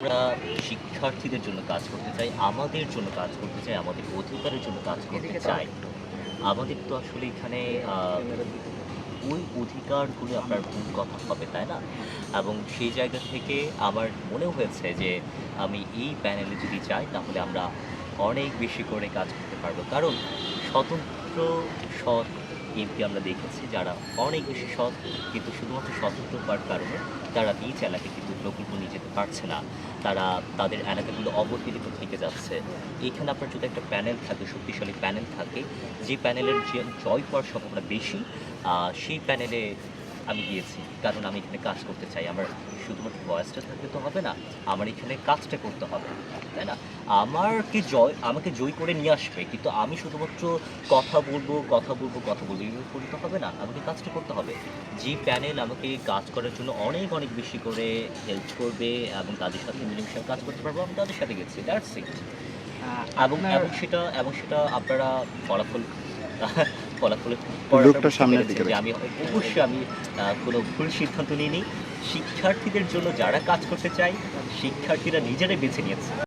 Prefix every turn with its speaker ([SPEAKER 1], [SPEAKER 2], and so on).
[SPEAKER 1] আমরা শিক্ষার্থীদের জন্য কাজ করতে চাই আমাদের জন্য কাজ করতে চাই আমাদের অধিকারের জন্য কাজ করতে চাই। আমাদের তো আসলে এখানে ওই অধিকারগুলো আপনার ভুল কথা হবে তাই না? এবং সেই জায়গা থেকে আমার মনে হয়েছে যে আমি এই প্যানেলে যদি যাই তাহলে আমরা অনেক বেশি করে কাজ করতে পারব। কারণ স্বতন্ত্র সৎ এমপি আমরা দেখেছি যারা অনেক বেশি সৎ, কিন্তু শুধুমাত্র স্বতন্ত্র হওয়ার কারণে তারা নিজ এলাকায় কিন্তু প্রকল্প নিয়ে যেতে পারছে না। তারা তাদের এলাকাগুলো অবহেলিত থেকে যাচ্ছে। এখানে আপনার যদি একটা প্যানেল থাকে, শক্তিশালী প্যানেল থাকে, যে প্যানেলের যে জয় পাওয়ার সম্ভাবনা বেশি সেই প্যানেলে আমি গিয়েছি, কারণ আমি এখানে কাজ করতে চাই। আমার বয়সটা থাকলে তো হবে না আমার এখানে কাজটা করতে হবে তাই না? আমারকে জয় আমাকে জয় করে নিয়ে আসবে কিন্তু আমি শুধুমাত্র কথা বলব কথা বলব কথা বলব এইভাবে করলে তো হবে না আমাকে কাজটা করতে হবে। যে প্যানেল আমাকে কাজ করার জন্য অনেক অনেক বেশি করে হেল্প করবে এবং তাদের সাথে মিলেমিশে কাজ করতে পারব আমি তাদের সাথে গেছি দ্যাটস ইট এবং এবং সেটা এবং সেটা আপনারা ফলাফল ফলাফলের আমি অবশ্যই আমি আহ, কোনো ভুল সিদ্ধান্ত নিইনি শিক্ষার্থীদের জন্য যারা কাজ করতে চায় শিক্ষার্থীরা নিজেরাই বেছে নিয়েছে।